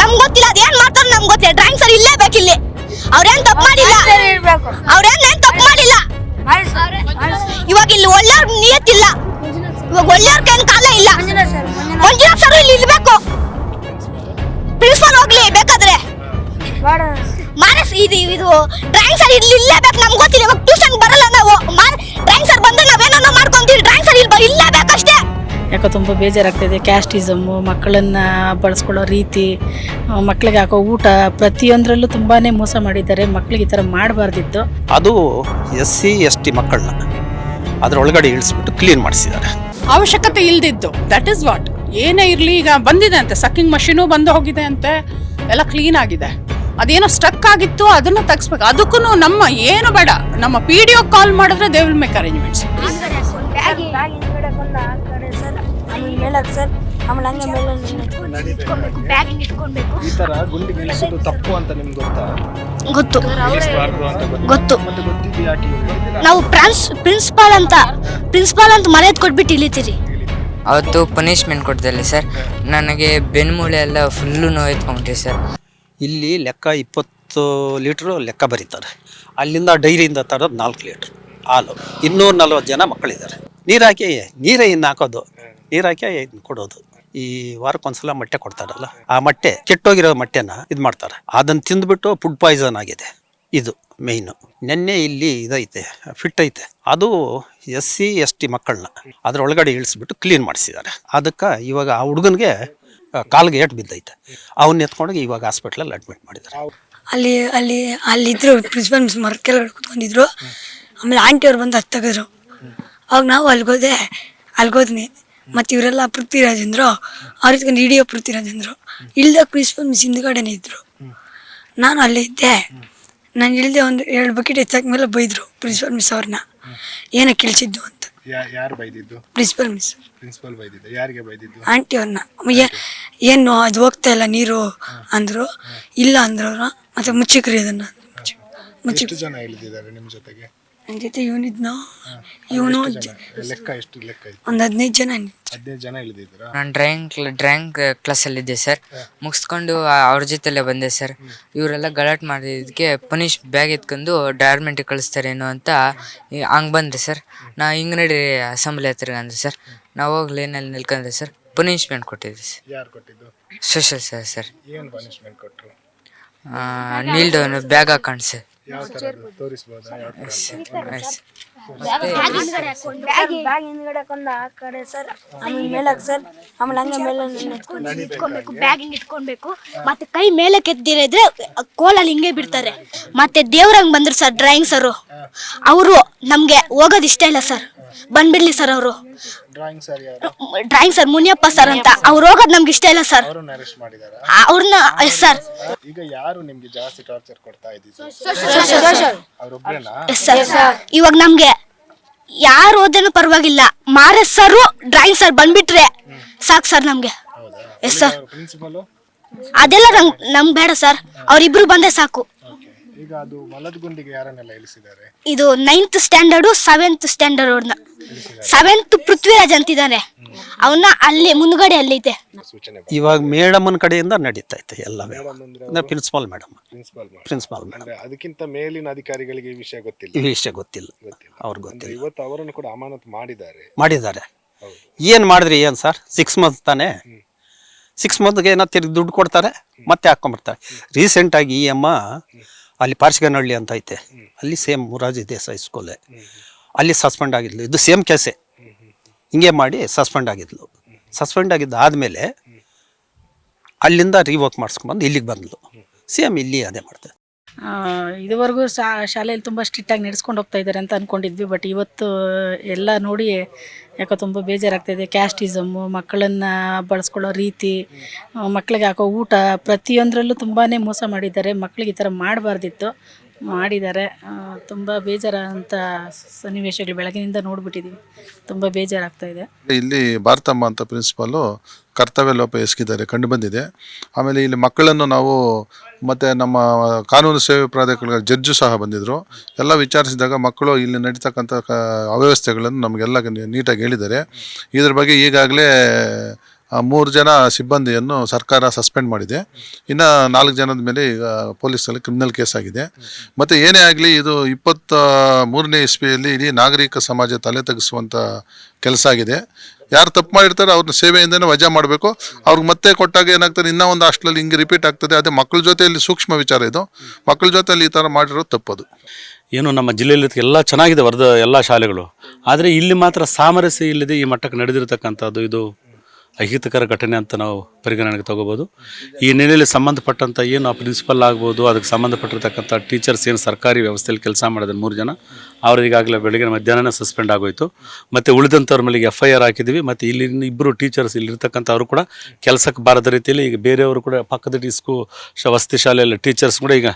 ನಮ್ಗ್ ಗೊತ್ತಿಲ್ಲ ಅದೇನ್ ಮಾಡ್ತಾರೆ ನಮ್ಗೆ ಗೊತ್ತಿಲ್ಲ. ಡ್ರಾಯಿಂಗ್ ಸರ್ ಇಲ್ಲೇ ಇಲ್ಲಿ. ಅವ್ರೇನ್ ತಪ್ಪು ಮಾಡಿಲ್ಲ. ಅವ್ರೇನ್ ಏನ್ ತಪ್ಪು ಮಾಡಿಲ್ಲ. ಇವಾಗ ಇಲ್ಲಿ ಒಳ್ಳೆಯವ್ರ ನಿಯತ್ತಿಲ್ಲ. ಇವಾಗ ಒಳ್ಳೆಯವ್ರ ಕೈನ್ ಕಾಲ ಇಲ್ಲ. ಮಂಜುನಾಥ್ ಸರ್ ಇಲ್ಲಿ ಇರ್ಬೇಕು. ಪ್ರಿನ್ಸಿಪಲ್ ಹೋಗ್ಲಿ ಬೇಕಾದ್ರೆ. ಮಾರಸ್ ಮಾನಸ್ ಇದು ಇದು ಡ್ರಾಯಿಂಗ್ ಸರ್ ಇಲ್ಲಿ ಇಲ್ಲೇಬೇಕು ನಮ್ಗೆ ಗೊತ್ತಿಲ್ಲ. ಇವಾಗ ಟ್ಯೂಷನ್ ಬರಲ್ಲ ನಾವು. ಡ್ರಾಯಿಂಗ್ ಸರ್ ಬಂದ್ರೆ ನಾವೇನೋ ಮಾಡ್ಕೊಂತೀವಿ. ಡ್ರಾಯಿಂಗ್ ಸರ್ ಇಲ್ಲಿ. ಇಲ್ಲೇಬೇಕಷ್ಟೇ ಯಾಕೋ ತುಂಬ ಬೇಜಾರಾಗ್ತಾಯಿದೆ ಕ್ಯಾಸ್ಟಿಸಮ್ಮು ಮಕ್ಕಳನ್ನು ಬಳಸ್ಕೊಳ್ಳೋ ರೀತಿ ಮಕ್ಕಳಿಗೆ ಹಾಕೋ ಊಟ ಪ್ರತಿಯೊಂದರಲ್ಲೂ ತುಂಬಾ ಮೋಸ ಮಾಡಿದ್ದಾರೆ. ಮಕ್ಕಳಿಗೆ ಈ ಥರ ಮಾಡಬಾರ್ದಿತ್ತು. ಅದು ಎಸ್ ಸಿ ಎಸ್ ಟಿ ಮಕ್ಕಳನ್ನ ಅದರೊಳಗಡೆ ಇಳಿಸ್ಬಿಟ್ಟು ಕ್ಲೀನ್ ಮಾಡಿಸಿದ್ದಾರೆ. ಅವಶ್ಯಕತೆ ಇಲ್ದಿದ್ದು. ದಟ್ ಇಸ್ ವಾಟ್ ಏನೇ ಇರಲಿ ಈಗ ಬಂದಿದೆ ಅಂತೆ. ಸಕ್ಕಿಂಗ್ ಮಷೀನು ಬಂದು ಹೋಗಿದೆ ಅಂತೆ. ಎಲ್ಲ ಕ್ಲೀನ್ ಆಗಿದೆ. ಅದೇನೋ ಸ್ಟಕ್ ಆಗಿತ್ತು ಅದನ್ನು ತೆಗಿಸ್ಬೇಕು. ಅದಕ್ಕೂ ನಮ್ಮ ಏನು ಬೇಡ. ನಮ್ಮ ಪಿ ಡಿ ಕಾಲ್ ಮಾಡಿದ್ರೆ ದೇ ವಿಲ್ ಮೇಕ್ ಅರೇಂಜ್ಮೆಂಟ್ಸ್ ಆಮೇಲೆ ಸರ್. ಆಮೇಲೆ ಹಂಗೆ ಮೇಲೆ ಈ ತರ ತಪ್ಪು ಅಂತ ನಿಮ್ಗೆ ಗೊತ್ತಾ? ಗೊತ್ತು. ಇಳಿಸ್ಬಾರ್ದು ಅಂತ ಗೊತ್ತು ಗೊತ್ತು. ಮತ್ತೆ ಗೊತ್ತಿದ್ದು ಯಾಕೆ ಇಳಿದಿದ್ದೀರಾ? ನಾವು ಪ್ರಾನ್ಸ್ ಪ್ರಿನ್ಸಿಪಾಲ್ ಅಂತ ಪ್ರಿನ್ಸಿಪಾಲ್ ಅಂತ ಮರ್ಯಾದೆ ಕೊಟ್ಬಿಟ್ಟು ಇಳಿತೀರಿ. ಅವತ್ತು ಪನಿಷ್ಮೆಂಟ್ ಕೊಡ್ತಿಲ್ಲ ಸರ್. ನನಗೆ ಬೆನ್ಮೂಳೆ ಎಲ್ಲ ಫುಲ್ಲು ನೋಯ್ತ್ಕೊಂಡ್ರಿ ಸರ್. ಇಲ್ಲಿ ಲೆಕ್ಕ ಇಪ್ಪತ್ತು ಲೀಟ್ರು ಲೆಕ್ಕ ಬರೀತಾರೆ. ಅಲ್ಲಿಂದ ಡೈರಿಯಿಂದ ತರೋದು ನಾಲ್ಕು ಲೀಟ್ರ್ ಹಾಲು. ಇನ್ನೂರ ನಲ್ವತ್ತು ಜನ ಮಕ್ಕಳಿದ್ದಾರೆ. ನೀರು ಹಾಕಿ ನೀರೇ ಇನ್ನು ಹಾಕೋದು. ನೀರು ಹಾಕಿ ಈ ಕೊಡೋದು? ಈ ವಾರಕ್ಕೊಂದ್ಸಲ ಮೊಟ್ಟೆ ಕೊಡ್ತಾರಲ್ಲ, ಆ ಮೊಟ್ಟೆ, ಕೆಟ್ಟೋಗಿರೋ ಮೊಟ್ಟೆನ ಇದು ಮಾಡ್ತಾರೆ. ಅದನ್ನು ತಿಂದ್ಬಿಟ್ಟು ಫುಡ್ ಪಾಯ್ಸನ್ ಆಗಿದೆ. ಇದು ಮೇಯ್ನು ನೆನ್ನೆ ಇಲ್ಲಿ ಇದೈತೆ ಫಿಟ್ ಐತೆ. ಅದು ಎಸ್ ಸಿ, ಎಸ್ ಟಿ ಮಕ್ಕಳನ್ನ ಅದರೊಳಗಡೆ ಇಳಿಸ್ಬಿಟ್ಟು ಕ್ಲೀನ್ ಮಾಡಿಸಿದ್ದಾರೆ. ಅದಕ್ಕೆ ಇವಾಗ ಆ ಹುಡುಗನಿಗೆ ಕಾಲ್ಗೆ ಏಟ್ ಬಿದ್ದೈತೆ. ಅವನ್ನ ಎತ್ಕೊಂಡೋಗಿ ಇವಾಗ ಹಾಸ್ಪಿಟ್ಲಲ್ಲಿ ಅಡ್ಮಿಟ್ ಮಾಡಿದ್ದಾರೆ. ಅಲ್ಲಿ ಅಲ್ಲಿ ಅಲ್ಲಿದ್ದರು ಪ್ರಿನ್ಸಿಪಲ್ ಮಿಸ್ ಮರದ ಕೆಳಗಡೆ ಕೂತ್ಕೊಂಡಿದ್ರು. ಆಮೇಲೆ ಆಂಟಿ ಅವ್ರು ಬಂದು ಹತ್ತು ಅವಾಗ ನಾವು ಅಲ್ಗೋದೆ, ಅಲ್ಗೋದ್ನಿ. ಮತ್ತು ಇವರೆಲ್ಲ ಪೃಥ್ವಿರಾಜ್ ಅಂದ್ರು. ಅವ್ರ ಇದ್ಕೊಂಡು ಹಿಡಿಯೋ ಪೃಥ್ವಿರಾಜ್ ಅಂದ್ರು. ಇಳ್ದಾಗ ಪ್ರಿನ್ಸಿಪಲ್ ಮಿಸ್ ಹಿಂದ್ಗಡೆನೇ ಇದ್ರು. ನಾನು ಅಲ್ಲೇ ಇದ್ದೆ. ನಾನು ಇಳಿದೆ ಒಂದು ಎರಡು ಬಕೆಟ್ ಹೆಚ್ಚಾದ್ಮೇಲೆ ಬೈದ್ರು ಪ್ರಿನ್ಸಿಪಲ್ ಮಿಸ್ ಅವ್ರನ್ನ ಏನಕ್ಕೆ ಕೇಳಿಸಿದ್ದು ಅಂತ. ಯಾರು ಬೈದಿದ್ದು? Principal miss. ಪ್ರಿನ್ಸಿಪಲ್ ಬೈದಿದ್ದು? ಯಾರಿಗೆ ಬೈದಿದ್ದು? ಆಂಟಿ ಅವ್ರನ್ನ ಏನು ಅದು ಹೋಗ್ತಾ ಇಲ್ಲ ನೀರು ಅಂದರು. ಇಲ್ಲ ಅಂದ್ರವ್ರ ಮತ್ತೆ ಮುಚ್ಚಿಕ್ರಿ ಅದನ್ನ ಮುಚ್ಚಿ ಎಷ್ಟು ಜನ ಇಳಿದಿದ್ದಾರೆ ನಿಮ್ಮ ಜೊತೆಗೆ? ನನ್ನ ಜೊತೆ ಇವನಿದ್ನೋ? ಇವನು ಲೆಕ್ಕ ಎಷ್ಟು ಲೆಕ್ಕ ಇತ್ತು ಒಂದು ಹದಿನೈದು ಜನ ಹದಿನೈದು ಜನ ಇಳಿದಿದ್ದೀರಾ ನಾನು ಡ್ರಾಯಿಂಗ್ ಕ್ಲಾಸ್ ಅಲ್ಲಿ ಕ್ಲಾಸಲ್ಲಿದ್ದೆ ಸರ್ ಮುಗಿಸ್ಕೊಂಡು ಅವ್ರ ಜೊತೆಲೆ ಬಂದೆ ಸರ್ ಇವರೆಲ್ಲ ಗಲಾಟೆ ಮಾಡಿದ್ದಕ್ಕೆ ಪನಿಷ್ ಬ್ಯಾಗ್ ಎತ್ಕೊಂಡು ಡಾರ್ಮೆಂಟಿಗೆ ಕಳಿಸ್ತಾರೇನೋ ಅಂತ ಹಂಗೆ ಬಂದ್ರೆ ಸರ್ ನಾ ಹಿಂಗೆ ನಡಿ ಅಸೆಂಬ್ಲಿ ಹತ್ರ ಅಂದ್ರೆ ಸರ್ ನಾವು ಹೋಗಿ ಲೈನಲ್ಲಿ ನಿಲ್ಕೊಂಡ್ರೆ ಸರ್ ಪನಿಷ್ಮೆಂಟ್ ಕೊಟ್ಟಿದ್ದೆ ಸರ್ ಯಾರು ಕೊಟ್ಟಿದ್ದು? ಸೋಷಲ್ ಸರ್ ಸರ್ ಏನು ಪನಿಷ್ಮೆಂಟ್ ಕೊಟ್ರು? ನೀಲ್ ಡೌನ್ ಬ್ಯಾಗ್ ಹಾಕೊಂಡು ಸರ್ ಯಾವ ಥರದ್ದು ತೋರಿಸ್ಬೋದಾ? ಯಾವ ಥರ ಬ್ಯಾಗ್ ಹಿಂದ್ಗಡೆ ಹಾಕೊಂಡು ಆ ಕಡೆ ಸರ್ ಆಮೇಲೆ ಮೇಲಕ್ಕೆ ಸರ್ ಆಮೇಲೆ ಹಂಗೆ ಮೇಲೆ ಇಟ್ಕೊಬೇಕು ಇಟ್ಕೊಳ್ಬೇಕು ಮತ್ತೆ ಕೈ ಮೇಲೆ ಕೆತ್ತಿರಿದ್ರೆ ಕೋಲಲ್ಲಿ ಹಿಂಗೆ ಬಿಡ್ತಾರೆ. ಮತ್ತೆ ದೇವ್ರಂಗ್ ಬಂದ್ರು ಸರ್ ಡ್ರಾಯಿಂಗ್ ಸರ್. ಅವರು ನಮ್ಗೆ ಹೋಗೋದು ಇಷ್ಟ ಇಲ್ಲ ಸರ್. ಬಂದ್ಬಿಡ್ಲಿ ಸರ್ ಅವರು. ಡ್ರಾಯಿಂಗ್ ಸರ್ ಯಾರು? ಡ್ರಾಯಿಂಗ್ ಸರ್ ಮುನಿಯಪ್ಪ ಸರ್ ಅಂತ. ಅವ್ರು ಹೋಗೋದು ನಮ್ಗೆ ಇಷ್ಟ ಇಲ್ಲ ಸರ್ ಅವ್ರನ್ನ ಅರೆಸ್ಟ್ ಮಾಡಿದಾರ? ಅವ್ರನ್ನ ಸರ್ ಈಗ ಯಾರು ನಿಮ್ಗೆ ಜಾಸ್ತಿ ಟಾರ್ಚರ್ ಕೊಡ್ತಾ ಇದ್ದೀವಿ ಅವ್ರೊಬ್ರೇನಾ? ಎಸ್ ಸರ್ ಇವಾಗ ನಮ್ಗೆ ಯಾರು ಓದೇನು ಪರವಾಗಿಲ್ಲ. ಮಾರ ಸರ್ ಡ್ರಾಯಿಂಗ್ ಸರ್ ಬಂದ್ಬಿಟ್ರೆ ಸಾಕು ಸರ್ ನಮ್ಗೆ. ಎಸ್ ಸರ್ ಪ್ರಿನ್ಸಿಪಲು ಅದೆಲ್ಲ ನಮ್ ನಮ್ಗೆ ಬೇಡ ಸರ್ ಅವ್ರಿಬ್ರು ಬಂದೆ ಸಾಕು. ಈಗ ಅದು ಮಲದ ಗುಂಡಿಗೆ ಯಾರನ್ನೆಲ್ಲ ಇಳಿಸಿದ್ದಾರೆ? ಇದು ನೈನ್ತ್ ಸ್ಟ್ಯಾಂಡರ್ಡು ಸೆವೆಂತ್ ಸ್ಟ್ಯಾಂಡರ್ಡ್ ಅವ್ರನ್ನ ಸೆವೆಂತ್ ಪೃಥ್ವಿರಾಜ್ ಅಂತಿದ್ದಾನೆ. ಅವನ್ನ ಅಲ್ಲಿ ಮುಂದ್ಗಡೆ ಅಲ್ಲಿ ಸೂಚನೆ ಇವಾಗ ಮೇಡಮನ ಕಡೆಯಿಂದ ನಡೀತಾ ಐತೆ ಎಲ್ಲವೇ. ಅಂದ್ರೆ principal madam. Principal principal madam. ಅಂದ್ರೆ ಅದಕ್ಕಿಂತ ಮೇಲಿನ ಅಧಿಕಾರಿಗಳಿಗೆ ಈ ವಿಷಯ ಗೊತ್ತಿಲ್ಲ. ಈ ವಿಷಯ ಗೊತ್ತಿಲ್ಲ. ಗೊತ್ತಿಲ್ಲ. ಅವ್ರಿಗೆ ಅಂದ್ರೆ ಗೊತ್ತಿಲ್ಲ. ಇವತ್ತು ಅವರನ್ನು ಕೂಡ ಅಮಾನತು ಮಾಡಿದ್ದಾರೆ. ಮಾಡಿದ್ದಾರೆ. ಏನು ಮಾಡಿದ್ರಿ ಏನು ಸರ್? ಸಿಕ್ಸ್ ಮಂತ್ ತಾನೇ? ಸಿಕ್ಸ್ ಮಂತ್ಗೆ ಏನೋ ತಿರ್ಗಿ ದುಡ್ಡು ಕೊಡ್ತಾರೆ ಮತ್ತೆ ಹಾಕೊಂಬರ್ತಾರೆ ರೀಸೆಂಟಾಗಿ ಈ ಅಮ್ಮ ಅಲ್ಲಿ ಪಾರ್ಶಿಗನಹಳ್ಳಿ ಅಂತ ಐತೆ. ಅಲ್ಲಿ ಸೇಮ್ ಮುರಾಜಿ ದೇಸಾಯಿ ಸ್ಕೂಲೇ ಅಲ್ಲಿ ಸಸ್ಪೆಂಡ್ ಆಗಿದ್ಲು. ಇದು ಸೇಮ್ ಕೇಸೆ ಹಿಂಗೆ ಮಾಡಿ ಸಸ್ಪೆಂಡ್ ಆಗಿದ್ಲು. ಸಸ್ಪೆಂಡ್ ಆಗಿದ್ದು ಆದಮೇಲೆ ಅಲ್ಲಿಂದ ರೀವರ್ಕ್ ಮಾಡಿಸ್ಕೊಂಬಂದು ಇಲ್ಲಿಗೆ ಬಂದ್ಲು. ಸೇಮ್ ಇಲ್ಲಿ ಅದೇ ಮಾಡ್ತಾರೆ. ಇದುವರೆಗೂ ಶಾಲೆಯಲ್ಲಿ ತುಂಬ ಸ್ಟ್ರಿಕ್ಟಾಗಿ ನಡೆಸ್ಕೊಂಡು ಹೋಗ್ತಾ ಇದ್ದಾರೆ ಅಂತ ಅಂದ್ಕೊಂಡಿದ್ವಿ ಬಟ್ ಇವತ್ತು ಎಲ್ಲ ನೋಡಿ ಯಾಕೋ ತುಂಬ ಬೇಜಾರಾಗ್ತಾಯಿದೆ ಕ್ಯಾಸ್ಟಿಸಮ್ಮು ಮಕ್ಕಳನ್ನು ಬಳಸ್ಕೊಳ್ಳೋ ರೀತಿ ಮಕ್ಕಳಿಗೆ ಹಾಕೋ ಊಟ ಪ್ರತಿಯೊಂದರಲ್ಲೂ ತುಂಬಾ ಮೋಸ ಮಾಡಿದ್ದಾರೆ. ಮಕ್ಕಳಿಗೆ ಈ ಥರ ಮಾಡಬಾರ್ದಿತ್ತು. ಮಾಡಿದ್ದಾರೆ. ತುಂಬ ಬೇಜಾರಂತ ಸನ್ನಿವೇಶಗಳು ಬೆಳಗಿನಿಂದ ನೋಡ್ಬಿಟ್ಟಿದ್ದೀವಿ ತುಂಬ ಬೇಜಾರಾಗ್ತಾ ಇದೆ. ಇಲ್ಲಿ ಭಾರತಮ್ಮ ಅಂತ ಪ್ರಿನ್ಸಿಪಾಲು ಕರ್ತವ್ಯ ಲೋಪ ಎಸಗಿದ್ದಾರೆ ಕಂಡು ಬಂದಿದೆ. ಆಮೇಲೆ ಇಲ್ಲಿ ಮಕ್ಕಳನ್ನು ನಾವು ಮತ್ತು ನಮ್ಮ ಕಾನೂನು ಸೇವೆ ಪ್ರಾಧಿಕಾರ ಜಡ್ಜು ಸಹ ಬಂದಿದ್ದರು ಎಲ್ಲ ವಿಚಾರಿಸಿದಾಗ ಮಕ್ಕಳು ಇಲ್ಲಿ ನಡೀತಕ್ಕಂಥ ಅವ್ಯವಸ್ಥೆಗಳನ್ನು ನಮಗೆಲ್ಲ ನೀಟಾಗಿ ಹೇಳಿದ್ದಾರೆ. ಇದ್ರ ಬಗ್ಗೆ ಈಗಾಗಲೇ ಮೂರು ಜನ ಸಿಬ್ಬಂದಿಯನ್ನು ಸರ್ಕಾರ ಸಸ್ಪೆಂಡ್ ಮಾಡಿದೆ. ಇನ್ನು ನಾಲ್ಕು ಜನದ ಮೇಲೆ ಈಗ ಪೊಲೀಸಲ್ಲಿ ಕ್ರಿಮಿನಲ್ ಕೇಸ್ ಆಗಿದೆ. ಮತ್ತು ಏನೇ ಆಗಲಿ ಇದು ಇಪ್ಪತ್ತ ಮೂರನೇ ಇಸ್ವಿಯಲ್ಲಿ ಇಡೀ ನಾಗರಿಕ ಸಮಾಜ ತಲೆ ತಗ್ಗಿಸುವಂಥ ಕೆಲಸ ಆಗಿದೆ. ಯಾರು ತಪ್ಪು ಮಾಡಿರ್ತಾರೆ ಅವ್ರನ್ನ ಸೇವೆಯಿಂದನೇ ವಜಾ ಮಾಡಬೇಕು. ಅವ್ರಿಗೆ ಮತ್ತೆ ಕೊಟ್ಟಾಗ ಏನಾಗ್ತದೆ, ಇನ್ನೂ ಒಂದು ಹಾಸ್ಟ್ಲಲ್ಲಿ ಹಿಂಗೆ ರಿಪೀಟ್ ಆಗ್ತದೆ. ಅದೇ ಮಕ್ಕಳ ಜೊತೆಯಲ್ಲಿ ಸೂಕ್ಷ್ಮ ವಿಚಾರ ಇದು. ಮಕ್ಕಳ ಜೊತೆಯಲ್ಲಿ ಈ ಥರ ಮಾಡಿರೋದು ತಪ್ಪದು. ಏನು ನಮ್ಮ ಜಿಲ್ಲೆಯಲ್ಲಿ ಎಲ್ಲ ಚೆನ್ನಾಗಿದೆ ವರ್ದ, ಎಲ್ಲ ಶಾಲೆಗಳು. ಆದರೆ ಇಲ್ಲಿ ಮಾತ್ರ ಸಾಮರಸ್ಯ ಇಲ್ಲದೆ ಈ ಮಟ್ಟಕ್ಕೆ ನಡೆದಿರತಕ್ಕಂಥದ್ದು ಇದು ಅಹಿತಕರ ಘಟನೆ ಅಂತ ನಾವು ಪರಿಗಣನೆಗೆ ತಗೋಬೋದು. ಈ ನೆಲೆಯಲ್ಲಿ ಸಂಬಂಧಪಟ್ಟಂಥ ಏನು ಪ್ರಿನ್ಸಿಪಲ್ ಆಗ್ಬೋದು, ಅದಕ್ಕೆ ಸಂಬಂಧಪಟ್ಟಿರ್ತಕ್ಕಂಥ ಟೀಚರ್ಸ್ ಏನು ಸರ್ಕಾರಿ ವ್ಯವಸ್ಥೆಯಲ್ಲಿ ಕೆಲಸ ಮಾಡಿದ್ರೆ ಮೂರು ಜನ, ಅವ್ರು ಈಗಾಗಲೇ ಬೆಳಗಿನ ಮಧ್ಯಾಹ್ನ ಸಸ್ಪೆಂಡ್ ಆಗೋಯಿತು. ಮತ್ತು ಉಳಿದಂಥವ್ರ ಮೇಲೆ ಎಫ್ ಐ ಆರ್ ಹಾಕಿದ್ವಿ ಮತ್ತು ಇಲ್ಲಿ ಇಬ್ಬರು ಟೀಚರ್ಸ್ ಇಲ್ಲಿರ್ತಕ್ಕಂಥವ್ರು ಕೂಡ ಕೆಲಸಕ್ಕೆ ಬಾರದ ರೀತಿಯಲ್ಲಿ ಈಗ ಬೇರೆಯವರು ಕೂಡ ಪಕ್ಕದ ಡಿಸ್ಕು ವಸತಿ ಶಾಲೆಯಲ್ಲಿ ಟೀಚರ್ಸ್ ಕೂಡ ಈಗ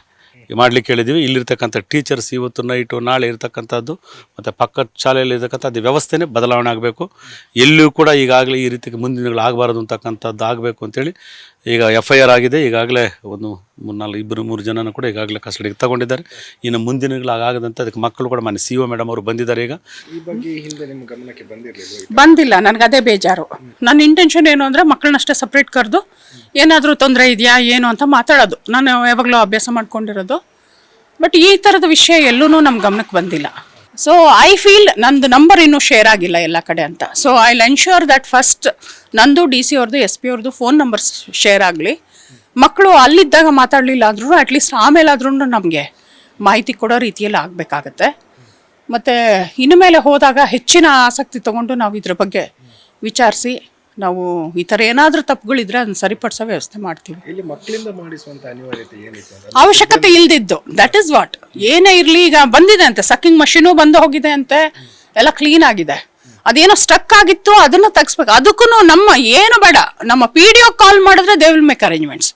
ಮಾಡ್ಲಿಕ್ಕೆ ಹೇಳಿದ್ದೀವಿ. ಇಲ್ಲಿರ್ತಕ್ಕಂಥ ಟೀಚರ್ಸ್ ಇವತ್ತು ನೈಟು ನಾಳೆ ಇರ್ತಕ್ಕಂಥದ್ದು, ಮತ್ತು ಪಕ್ಕದ ಶಾಲೆಯಲ್ಲಿ ಇರ್ತಕ್ಕಂಥದ್ದು ವ್ಯವಸ್ಥೆನೇ ಬದಲಾವಣೆ ಆಗಬೇಕು. ಎಲ್ಲಿಯೂ ಕೂಡ ಈಗಾಗಲೇ ಈ ರೀತಿ ಮುಂದಿನಗಳು ದಿನಗಳು ಆಗಬಾರದು ಅಂತಕ್ಕಂಥದ್ದು ಆಗಬೇಕು ಅಂತೇಳಿ ಈಗ ಎಫ್ ಐ ಆರ್ ಆಗಿದೆ. ಈಗಾಗಲೇ ಒಂದು ಮೂರು ನಾಲ್ಕು ಇಬ್ಬರು ಮೂರು ಜನನ ಕೂಡ ಈಗಾಗಲೇ ಕಸ್ಟಡಿಗೆ ತಗೊಂಡಿದ್ದಾರೆ. ಇನ್ನು ಮುಂದಿನ ಆಗದಂತೆ ಅದಕ್ಕೆ ಮಕ್ಕಳು ಕೂಡ ಮನೆ ಸಿ ಒ ಮೇಡಮ್ ಅವರು ಬಂದಿದ್ದಾರೆ ಈಗ. ಈ ಬಗ್ಗೆ ಹಿಂದೆ ನಿಮ್ಮ ಗಮನಕ್ಕೆ ಬಂದಿರಲಿಲ್ಲ ಬಂದಿಲ್ಲ. ನನಗೆ ಅದೇ ಬೇಜಾರು. ನನ್ನ ಇಂಟೆನ್ಷನ್ ಏನು ಅಂದರೆ ಮಕ್ಕಳನ್ನಷ್ಟೇ ಸಪ್ರೇಟ್ ಕರೆದು ಏನಾದರೂ ತೊಂದರೆ ಇದೆಯಾ ಏನು ಅಂತ ಮಾತಾಡೋದು. ನಾನು ಯಾವಾಗಲೂ ಅಭ್ಯಾಸ ಮಾಡ್ಕೊಂಡಿರೋದು. ಬಟ್ ಈ ಥರದ ವಿಷಯ ಎಲ್ಲೂ ನಮ್ಮ ಗಮನಕ್ಕೆ ಬಂದಿಲ್ಲ. ಸೊ ಐ ಫೀಲ್ ನಂದು ನಂಬರ್ ಇನ್ನೂ ಶೇರ್ ಆಗಿಲ್ಲ ಎಲ್ಲ ಕಡೆ ಅಂತ. So I ensure that first ನಂದು ಡಿ ಸಿ ಅವ್ರದ್ದು ಎಸ್ ಪಿ ಅವ್ರದ್ದು ಫೋನ್ ನಂಬರ್ಸ್ ಶೇರ್ ಆಗಲಿ. ಮಕ್ಕಳು ಅಲ್ಲಿದ್ದಾಗ ಮಾತಾಡಲಿಲ್ಲ ಅಂದ್ರೂ ಅಟ್ಲೀಸ್ಟ್ ಆಮೇಲಾದ್ರೂ ನಮಗೆ ಮಾಹಿತಿ ಕೊಡೋ ರೀತಿಯಲ್ಲಿ ಆಗಬೇಕಾಗತ್ತೆ. ಮತ್ತು ಇನ್ನು ಮೇಲೆ ಹೋದಾಗ ಹೆಚ್ಚಿನ ಆಸಕ್ತಿ ತಗೊಂಡು ನಾವು ಇದ್ರ ಬಗ್ಗೆ ವಿಚಾರಿಸಿ ನಾವು ಈ ಥರ ಏನಾದರೂ ತಪ್ಪುಗಳಿದ್ರೆ ಅದನ್ನ ಸರಿಪಡಿಸೋ ವ್ಯವಸ್ಥೆ ಮಾಡ್ತೀವಿ. ಇಲ್ಲಿ ಮಕ್ಕಳಿಂದ ಮಾಡಿಸುವಂತ ಅನಿವಾರ್ಯತೆ ಏನಿತ್ತು ಅಂತ ಅವಶ್ಯಕತೆ ಇಲ್ದಿದ್ದು. ದಟ್ ಇಸ್ ವಾಟ್ ಏನೇ ಇರಲಿ ಈಗ ಬಂದಿದೆ ಅಂತೆ. ಸಕ್ಕಿಂಗ್ ಮಷೀನು ಬಂದು ಹೋಗಿದೆ ಅಂತೆ. ಎಲ್ಲ ಕ್ಲೀನ್ ಆಗಿದೆ. ಅದೇನೋ ಸ್ಟಕ್ ಆಗಿತ್ತು ಅದನ್ನ ತೆಗಿಸ್ಬೇಕು. ಅದಕ್ಕೂ ನಮ್ಮ ಏನು ಬೇಡ. ನಮ್ಮ ಪಿ ಡಿ ಕಾಲ್ ಮಾಡಿದ್ರೆ ದೇ ವಿಲ್ ಮೇಕ್ ಅರೇಂಜ್ಮೆಂಟ್ಸ್